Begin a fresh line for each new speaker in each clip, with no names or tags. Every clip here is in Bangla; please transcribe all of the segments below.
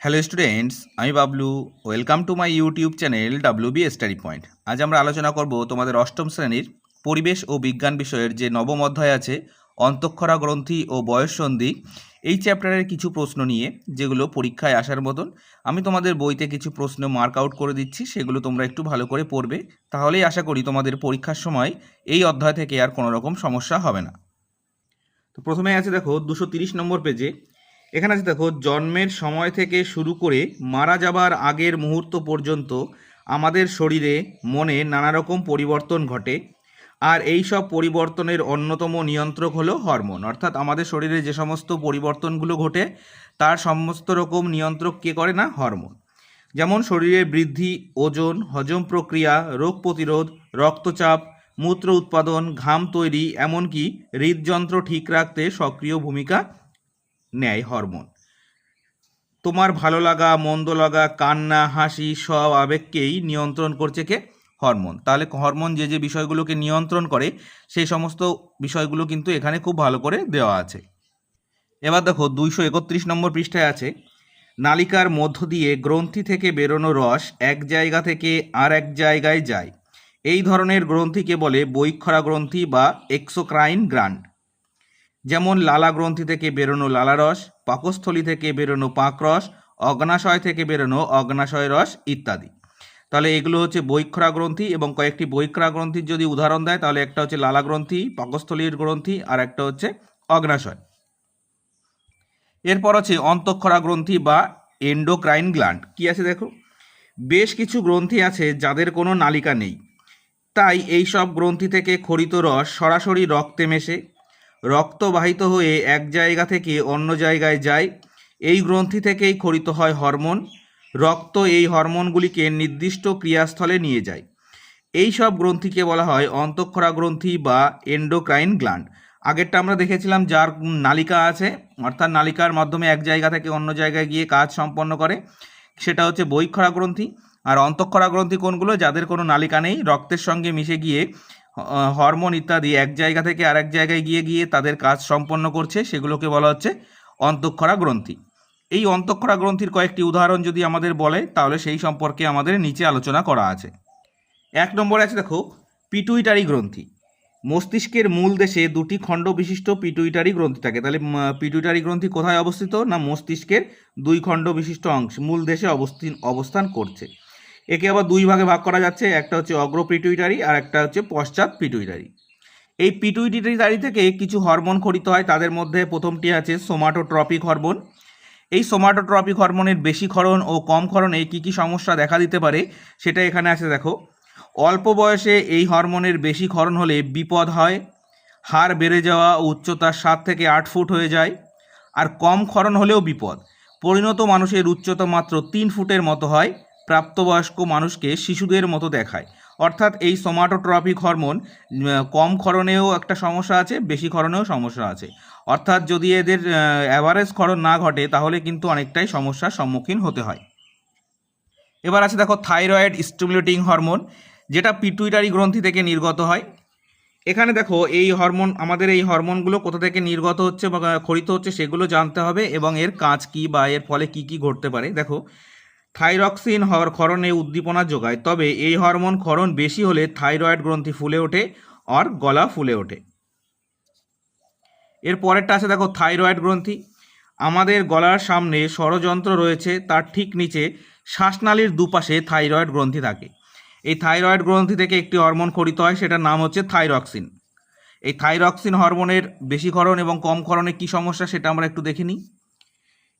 হ্যালো স্টুডেন্টস আমি Bablu. Welcome to my YouTube channel W B study point আজ আমরা আলোচনা করব তোমাদের অষ্টম শ্রেণির পরিবেশ ও বিজ্ঞান বিষয়ের যে নবম অধ্যায় আছে, অন্তঃক্ষরা গ্রন্থি ও বয়ঃসন্ধি এই চ্যাপ্টারের কিছু প্রশ্ন নিয়ে, যেগুলো পরীক্ষায় আসার মতন, আমি তোমাদের বইতে কিছু প্রশ্ন মার্ক আউট করে দিচ্ছি, সেগুলো তোমরা একটু ভালো করে পড়বে। তাহলেই আশা করি তোমাদের পরীক্ষার সময় এই অধ্যায় থেকে আর কোনো রকম সমস্যা হবে না। তো প্রথমে আছে দেখো, দুশো নম্বর পেজে এখানে আছে দেখো, জন্মের সময় থেকে শুরু করে মারা যাবার আগের মুহূর্ত পর্যন্ত আমাদের শরীরে, মনে নানা রকম পরিবর্তন ঘটে। আর এই সব পরিবর্তনের অন্যতম নিয়ন্ত্রক হলো হরমোন। অর্থাৎ আমাদের শরীরে যে সমস্ত পরিবর্তনগুলো ঘটে, তার সমস্ত রকম নিয়ন্ত্রক কে করে না? হরমোন। যেমন শরীরের বৃদ্ধি, ওজন, হজম প্রক্রিয়া, রোগ প্রতিরোধ, রক্তচাপ, মূত্র উৎপাদন, ঘাম তৈরি, এমনকি হৃদযন্ত্র ঠিক রাখতে সক্রিয় ভূমিকা নেয় হরমোন। তোমার ভালো লাগা, মন্দ লাগা, কান্না, হাসি সব আবেগকেই নিয়ন্ত্রণ করছে কে? হরমোন। তাহলে হরমোন যে যে বিষয়গুলোকে নিয়ন্ত্রণ করে, সেই সমস্ত বিষয়গুলো কিন্তু এখানে খুব ভালো করে দেওয়া আছে। এবার দেখো, দুইশো একত্রিশ নম্বর পৃষ্ঠায় আছে, নালিকার মধ্য দিয়ে গ্রন্থি থেকে বেরোনো রস এক জায়গা থেকে আর এক জায়গায় যায়। এই ধরনের গ্রন্থিকে বলে বৈক্ষরা গ্রন্থি বা এক্সোক্রাইন গ্রান্ড যেমন লালা গ্রন্থি থেকে বেরোনো লালারস পাকস্থলী থেকে বেরোনো পাকরস অগ্নাশয় থেকে বেরোনো অগ্নাশয় রস ইত্যাদি। তাহলে এগুলো হচ্ছে বৈক্ষরা গ্রন্থি এবং কয়েকটি বৈক্ষরা গ্রন্থির যদি উদাহরণ দেয়, তাহলে একটা হচ্ছে লালা গ্রন্থি, পাকস্থলীর গ্রন্থি, আর একটা হচ্ছে অগ্নাশয়। এরপর আছে অন্তঃক্ষরা গ্রন্থি বা এন্ডোক্রাইন গ্ল্যান্ড। কি আছে দেখো? বেশ কিছু গ্রন্থি আছে যাদের কোনো নালিকা নেই। তাই এই সব গ্রন্থি থেকে খরিত রস সরাসরি রক্তে মেশে রক্তবাহিত হয়ে এক জায়গা থেকে অন্য জায়গায় যায়। এই গ্রন্থি থেকেই খরিত হয় হরমোন। রক্ত এই হরমোনগুলিকে নির্দিষ্ট ক্রিয়াস্থলে নিয়ে যায়। এই সব গ্রন্থিকে বলা হয় অন্তঃক্ষরা গ্রন্থি বা এন্ডোক্রাইন গ্ল্যান্ড। আগেরটা আমরা দেখেছিলাম যার নালিকা আছে, অর্থাৎ নালিকার মাধ্যমে এক জায়গা থেকে অন্য জায়গায় গিয়ে কাজ সম্পন্ন করে। সেটা হচ্ছে বৈক্ষরা গ্রন্থি। আর অন্তঃক্ষরা গ্রন্থি কোনগুলো? যাদের কোনো নালিকা নেই, রক্তের সঙ্গে মিশে গিয়ে হরমোন ইত্যাদি এক জায়গা থেকে আরেক জায়গায় গিয়ে গিয়ে তাদের কাজ সম্পন্ন করছে, সেগুলোকে বলা হচ্ছে অন্তঃক্ষরা গ্রন্থি। এই অন্তঃক্ষরা গ্রন্থির কয়েকটি উদাহরণ যদি আমাদের বলে, তাহলে সেই সম্পর্কে আমাদের নিচে আলোচনা করা আছে। এক নম্বরে আছে, দেখো, পিটুইটারি গ্রন্থি। মস্তিষ্কের মূল দেশে দুটি খণ্ড বিশিষ্ট পিটুইটারি গ্রন্থি থাকে। তাহলে পিটুইটারি গ্রন্থি কোথায় অবস্থিত? না, মস্তিষ্কের দুই খণ্ড বিশিষ্ট অংশ মূল দেশে অবস্থান অবস্থান করছে। একে আবার দুই ভাগে ভাগ করা যাচ্ছে, একটা হচ্ছে অগ্র পিটুইটারি আর একটা হচ্ছে পশ্চাৎ পিটুইটারি। এই পিটুইটারি থেকে কিছু হরমোন খরিত হয়, তাদের মধ্যে প্রথমটি আছে সোমাটোট্রপিক হরমোন। এই সোমাটোট্রপিক হরমোনের বেশি ক্ষরণ ও কম ক্ষরণে কী কী সমস্যা দেখা দিতে পারে সেটা এখানে আছে, দেখো। অল্প বয়সে এই হরমোনের বেশি ক্ষরণ হলে বিপদ হয়, হাড় বেড়ে যাওয়া উচ্চতা সাত থেকে আট ফুট হয়ে যায়, আর কম ক্ষরণ হলেও বিপদ। পরিণত মানুষের উচ্চতা মাত্র তিন ফুটের মতো হয় প্রাপ্তবয়স্ক মানুষকে শিশুদের মতো দেখায়। অর্থাৎ এই সোমাটোট্রপিক হরমোন কম ক্ষরণেও একটা সমস্যা আছে, বেশি ক্ষরণেও সমস্যা আছে। অর্থাৎ যদি এদের অ্যাভারেজ ক্ষরণ না ঘটে, তাহলে কিন্তু অনেকটাই সমস্যার সম্মুখীন হতে হয়। এবার আছে দেখো থাইরয়েড স্টিমুলেটিং হরমোন যেটা পিটুইটারি গ্রন্থি থেকে নির্গত হয়। এখানে দেখো এই হরমোন, আমাদের এই হরমোনগুলো কোথা থেকে নির্গত হচ্ছে বা খরিত হচ্ছে সেগুলো জানতে হবে এবং এর কাজ কী বা এর ফলে কি কি ঘটতে পারে। দেখো থাইরক্সিন ক্ষরণে উদ্দীপনা যোগায়, তবে এই হরমোন ক্ষরণ বেশি হলে থাইরয়েড গ্রন্থি ফুলে ওঠে আর গলা ফুলে ওঠে। এর পরেরটা আছে দেখো, থাইরয়েড গ্রন্থি। আমাদের গলার সামনে ষড়যন্ত্র রয়েছে, তার ঠিক নিচে শ্বাসনালীর দুপাশে থাইরয়েড গ্রন্থি থাকে। এই থাইরয়েড গ্রন্থি থেকে একটি হরমোন খরিত হয়, সেটার নাম হচ্ছে থাইরক্সিন। এই থাইরক্সিন হরমোনের বেশি ক্ষরণ এবং কম ক্ষরণে কী সমস্যা, সেটা আমরা একটু দেখে নিই।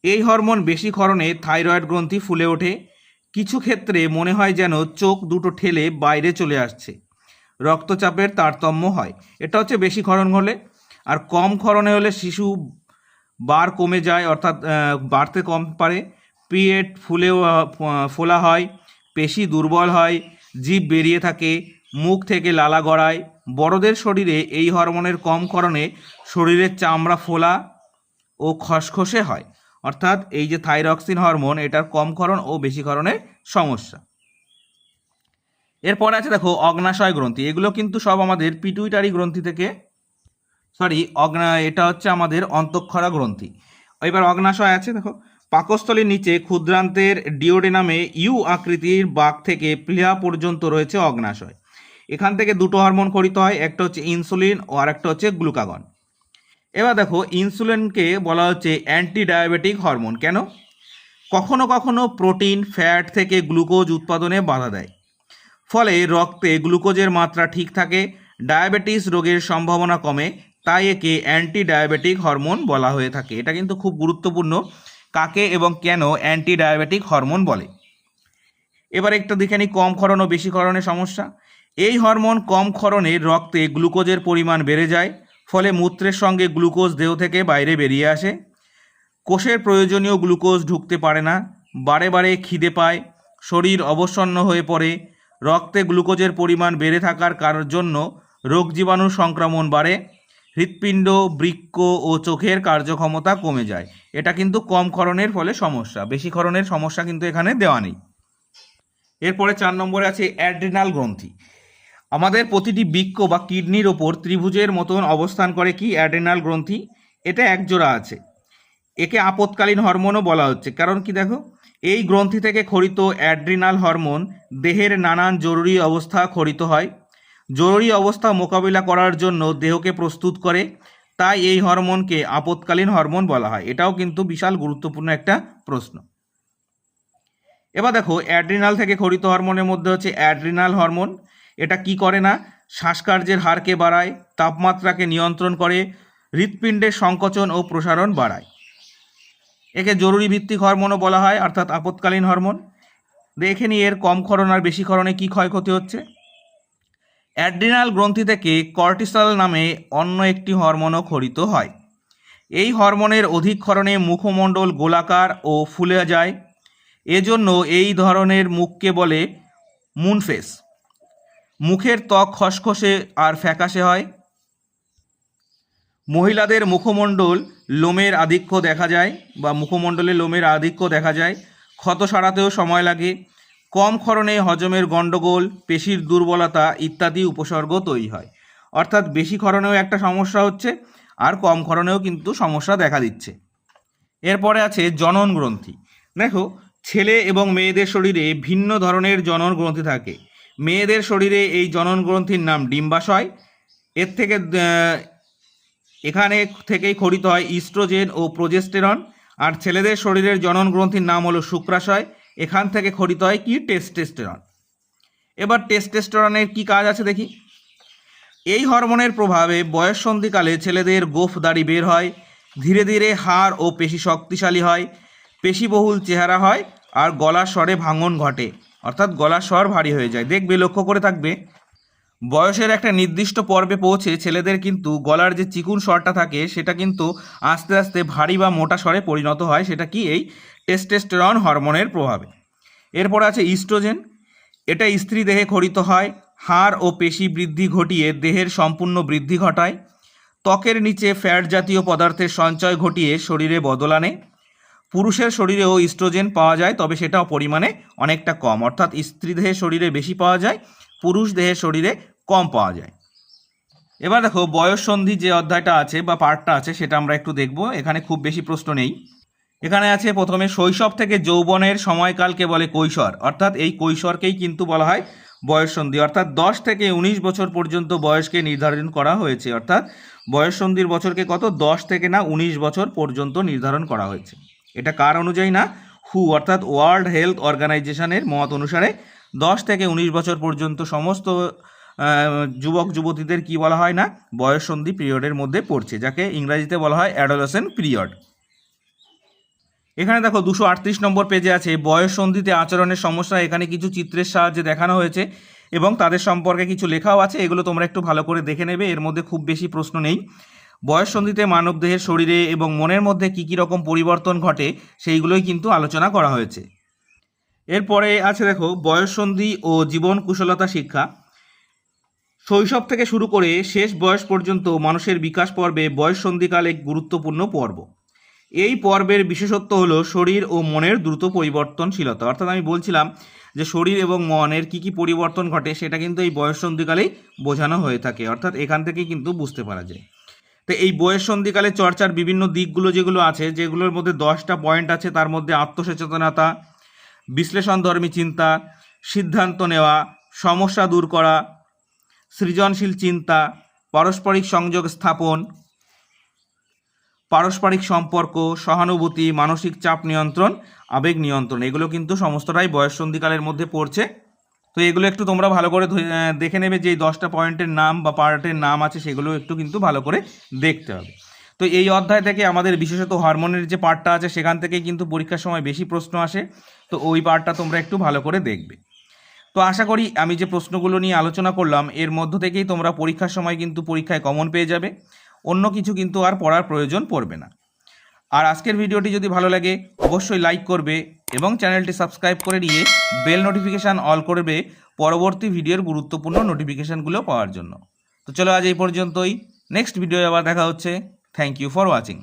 এই হরমোন বেশি ক্ষরণে থাইরয়েড গ্রন্থি ফুলে ওঠে। কিছু ক্ষেত্রে মনে হয় যেন চোখ দুটো ঠেলে বাইরে চলে আসছে। রক্তচাপের তারতম্য হয়। এটা হচ্ছে বেশি ক্ষরণ হলে। আর কম ক্ষরণে হলে শিশু বার কমে যায় অর্থাৎ বাড়তে কম পারে। পিরিয়ড ফুলেও আহ, ফ- ফোলা হয় পেশি দুর্বল হয় জীব বেরিয়ে থাকে মুখ থেকে লালা গড়ায়। বড়দের শরীরে এই হরমোনের কম ক্ষরণে শরীরের চামড়া ফোলা ও খসখসে হয়। অর্থাৎ এই যে থাইরক্সিন হরমোন এটার কম ক্ষরণ ও বেশি ক্ষরণের সমস্যা। এরপর আছে দেখো, অগ্নাশয় গ্রন্থি। এগুলো কিন্তু সব আমাদের পিটুইটারি গ্রন্থি থেকে সরি অগ্না, এটা হচ্ছে আমাদের অন্তঃক্ষরা গ্রন্থি। এবার অগ্নাশয় আছে, দেখো। পাকস্থলীর নিচে ক্ষুদ্রান্তের ডিওডেনামে ইউ আকৃতির বাঘ থেকে প্লিহা পর্যন্ত রয়েছে অগ্নাশয়। এখান থেকে দুটো হরমোন খরিত হয়, একটা হচ্ছে ইনসুলিন ও আরেকটা হচ্ছে গ্লুকাগন এবার দেখো ইনসুলিনকে বলা হচ্ছে অ্যান্টি ডায়াবেটিক হরমোন কেন? কখনো কখনো প্রোটিন ফ্যাট থেকে গ্লুকোজ উৎপাদনে বাধা দেয়। ফলে রক্তে গ্লুকোজের মাত্রা ঠিক থাকে ডায়াবেটিস রোগের সম্ভাবনা কমে, তাই একে অ্যান্টি ডায়াবেটিক হরমোন বলা হয়ে থাকে। এটা কিন্তু খুব গুরুত্বপূর্ণ, কাকে এবং কেন অ্যান্টি ডায়াবেটিক হরমোন বলে। এবার একটু দেখে নিই কম ক্ষরণ ও বেশি ক্ষরণের সমস্যা। এই হরমোন কম ক্ষরণে রক্তে গ্লুকোজের পরিমাণ বেড়ে যায় ফলে মূত্রের সঙ্গে গ্লুকোজ দেহ থেকে বাইরে বেরিয়ে আসে। কোষের প্রয়োজনীয় গ্লুকোজ ঢুকতে পারে না, বারে বারে খিদে পায়, শরীর অবসন্ন হয়ে পড়ে, রক্তে গ্লুকোজের পরিমাণ বেড়ে থাকার কারণ জন্য রোগ জীবাণু সংক্রমণ বাড়ে, হৃৎপিণ্ড, বৃক্ক ও চোখের কার্যক্ষমতা কমে যায়। এটা কিন্তু কম ক্ষরণের ফলে সমস্যা, বেশি ক্ষরণের সমস্যা কিন্তু এখানে দেওয়া নেই। এরপরে চার নম্বরে আছে অ্যাড্রিনাল গ্রন্থি। আমাদের প্রতিটি বৃক্ক বা কিডনির ওপর ত্রিভুজের মতন অবস্থান করে কি অ্যাড্রিনাল গ্রন্থি? এটা একজোড়া আছে। একে আপৎকালীন হরমোনও বলা হচ্ছে। কারণ কি দেখো? এই গ্রন্থি থেকে খরিত অ্যাড্রিনাল হরমোন দেহের নানান জরুরি অবস্থা খরিত হয়। জরুরি অবস্থা মোকাবিলা করার জন্য দেহকে প্রস্তুত করে। তাই এই হরমোনকে আপৎকালীন হরমোন বলা হয়। এটাও কিন্তু বিশাল গুরুত্বপূর্ণ একটা প্রশ্ন। এবার দেখো, অ্যাড্রিনাল থেকে খরিত হরমোনের মধ্যে হচ্ছে অ্যাড্রিনাল হরমোন। এটা কি করে না? শ্বাসকার্যের হারকে বাড়ায়, তাপমাত্রাকে নিয়ন্ত্রণ করে, হৃৎপিণ্ডের সংকোচন ও প্রসারণ বাড়ায়। একে জরুরি ভিত্তিক হরমোনও বলা হয়, অর্থাৎ আপৎকালীন হরমোন। দেখে নিই এর কম ক্ষরণ আর বেশি ক্ষরণে কী ক্ষয়ক্ষতি হচ্ছে। অ্যাড্রিনাল গ্রন্থি থেকে কর্টিসল নামে অন্য একটি হরমোনও খরিত হয়। এই হরমোনের অধিক ক্ষরণে মুখমণ্ডল গোলাকার ও ফুলে যায়। এজন্য এই ধরনের মুখকে বলে মুনফেস। মুখের ত্বক খসখসে আর ফ্যাকাশে হয়। মহিলাদের মুখমণ্ডল লোমের আধিক্য দেখা যায় বা মুখমণ্ডলে লোমের আধিক্য দেখা যায়। ক্ষত সারাতেও সময় লাগে। কম ক্ষরণে হজমের গণ্ডগোল, পেশির দুর্বলতা ইত্যাদি উপসর্গ তৈরি হয়। অর্থাৎ বেশি ক্ষরণেও একটা সমস্যা হচ্ছে, আর কম ক্ষরণেও কিন্তু সমস্যা দেখা দিচ্ছে। এরপরে আছে জনন গ্রন্থি দেখো, ছেলে এবং মেয়েদের শরীরে ভিন্ন ধরনের জনন গ্রন্থি থাকে। মেয়েদের শরীরে এই জনন গ্রন্থির নাম ডিম্বাশয়। এর থেকে এখানে থেকেই খরিত হয় ইস্ট্রোজেন ও প্রোজেস্টেরন। আর ছেলেদের শরীরের জনন গ্রন্থির নাম হলো শুক্রাশয়। এখান থেকে খরিত হয় কি? টেস্টেস্টেরন। এবার টেস্টেস্টেরনের কি কাজ আছে দেখি। এই হরমোনের প্রভাবে বয়ঃসন্ধিকালে ছেলেদের গোফ দাড়ি বের হয়। ধীরে ধীরে হাড় ও পেশি শক্তিশালী হয়। পেশিবহুল চেহারা হয়। আর গলার স্বরে ভাঙন ঘটে। অর্থাৎ গলার স্বর ভারী হয়ে যায়। দেখবে, লক্ষ্য করে থাকবে, বয়সের একটা নির্দিষ্ট পর্বে পৌঁছে ছেলেদের কিন্তু গলার যে চিকুন স্বরটা থাকে, সেটা কিন্তু আস্তে আস্তে ভারী বা মোটা স্বরে পরিণত হয়। সেটা কি? এই টেস্টেস্টেরন হরমোনের প্রভাবে। এরপর আছে ইস্ট্রোজেন এটা স্ত্রী দেহে খরিত হয়, হাড় ও পেশি বৃদ্ধি ঘটিয়ে দেহের সম্পূর্ণ বৃদ্ধি ঘটায়, ত্বকের নিচে ফ্যাট জাতীয় পদার্থের সঞ্চয় ঘটিয়ে শরীরে বদল আনে। পুরুষের শরীরেও ইস্ট্রোজেন পাওয়া যায়, তবে সেটাও পরিমাণে অনেকটা কম। অর্থাৎ স্ত্রী দেহের শরীরে বেশি পাওয়া যায়, পুরুষ দেহের শরীরে কম পাওয়া যায়। এবার দেখো, বয়স সন্ধি যে অধ্যায়টা আছে বা পার্টটা আছে, সেটা আমরা একটু দেখব। এখানে খুব বেশি প্রশ্ন নেই। এখানে আছে প্রথমে, শৈশব থেকে যৌবনের সময়কালকে বলে কৈশোর। অর্থাৎ এই কৈশোরকেই কিন্তু বলা হয় বয়ঃসন্ধি অর্থাৎ দশ থেকে উনিশ বছর পর্যন্ত বয়সকে নির্ধারণ করা হয়েছে। অর্থাৎ বয়ঃসন্ধির বছরকে কত? দশ থেকে না উনিশ বছর পর্যন্ত নির্ধারণ করা হয়েছে। এটা কার অনুযায়ী না? হু, অর্থাৎ ওয়ার্ল্ড হেলথ অর্গানাইজেশনের মত অনুসারে দশ থেকে উনিশ বছর পর্যন্ত সমস্ত যুবক, যুবতীদের কি বলা হয় না? বয়ঃসন্ধি পিরিয়ডের মধ্যে পড়ছে, যাকে ইংরাজিতে বলা হয় অ্যাডোলেসেন্ট পিরিয়ড এখানে দেখো দুশো আটত্রিশ নম্বর পেজে আছে বয়ঃসন্ধিতে আচরণের সমস্যা, এখানে কিছু চিত্রের সাহায্যে দেখানো হয়েছে এবং তাদের সম্পর্কে কিছু লেখাও আছে, এগুলো তোমরা একটু ভালো করে দেখে নেবে, এর মধ্যে খুব বেশি প্রশ্ন নেই। বয়ঃসন্ধিতে মানবদেহের শরীরে এবং মনের মধ্যে কী কী রকম পরিবর্তন ঘটে, সেইগুলোই কিন্তু আলোচনা করা হয়েছে। এরপরে আছে দেখো, বয়ঃসন্ধি ও জীবন কুশলতা শিক্ষা। শৈশব থেকে শুরু করে শেষ বয়স পর্যন্ত মানুষের বিকাশ পর্বে বয়ঃসন্ধিকাল এক গুরুত্বপূর্ণ পর্ব। এই পর্বের বিশেষত্ব হলো শরীর ও মনের দ্রুত পরিবর্তনশীলতা। অর্থাৎ আমি বলছিলাম যে শরীর এবং মনের কি কি পরিবর্তন ঘটে, সেটা কিন্তু এই বয়ঃসন্ধিকালেই বোঝানো হয়ে থাকে। অর্থাৎ এখান থেকেই কিন্তু বুঝতে পারা যায়। তো এই বয়স সন্ধিকালে চর্চার বিভিন্ন দিকগুলো যেগুলো আছে, যেগুলোর মধ্যে দশটা পয়েন্ট আছে, তার মধ্যে আত্মসচেতনতা বিশ্লেষণধর্মী চিন্তা, সিদ্ধান্ত নেওয়া, সমস্যা দূর করা, সৃজনশীল চিন্তা, পারস্পরিক সংযোগ স্থাপন, পারস্পরিক সম্পর্ক, সহানুভূতি, মানসিক চাপ নিয়ন্ত্রণ, আবেগ নিয়ন্ত্রণ, এগুলো কিন্তু সমস্তটাই বয়স সন্ধিকালের মধ্যে পড়ছে। তো এগুলো একটু তোমরা ভালো করে দেখে নেবে যে দশটা পয়েন্টের নাম বা পার্টের নাম আছে, সেগুলো একটু কিন্তু ভালো করে দেখতে হবে। তো এই অধ্যায় থেকে আমাদের বিশেষত হরমোনের যে পার্টটা আছে, সেখান থেকে কিন্তু পরীক্ষার সময় বেশি প্রশ্ন আসে। তো ওই পার্টটা তোমরা একটু ভালো করে দেখবে। তো আশা করি আমি যে প্রশ্নগুলো নিয়ে আলোচনা করলাম, এর মধ্য থেকেই তোমরা পরীক্ষার সময় কিন্তু পরীক্ষায় কমন পেয়ে যাবে। অন্য কিছু কিন্তু আর পড়ার প্রয়োজন পড়বে না। আর আজকের ভিডিওটি যদি ভালো লাগে, অবশ্যই লাইক করবে এবং চ্যানেলটি সাবস্ক্রাইব করে নিয়ে বেল নোটিফিকেশান অল করবে পরবর্তী ভিডিওর গুরুত্বপূর্ণ নোটিফিকেশানগুলো পাওয়ার জন্য। তো চলো আজ এই পর্যন্তই। নেক্সট ভিডিও আবার দেখা হচ্ছে। Thank you for watching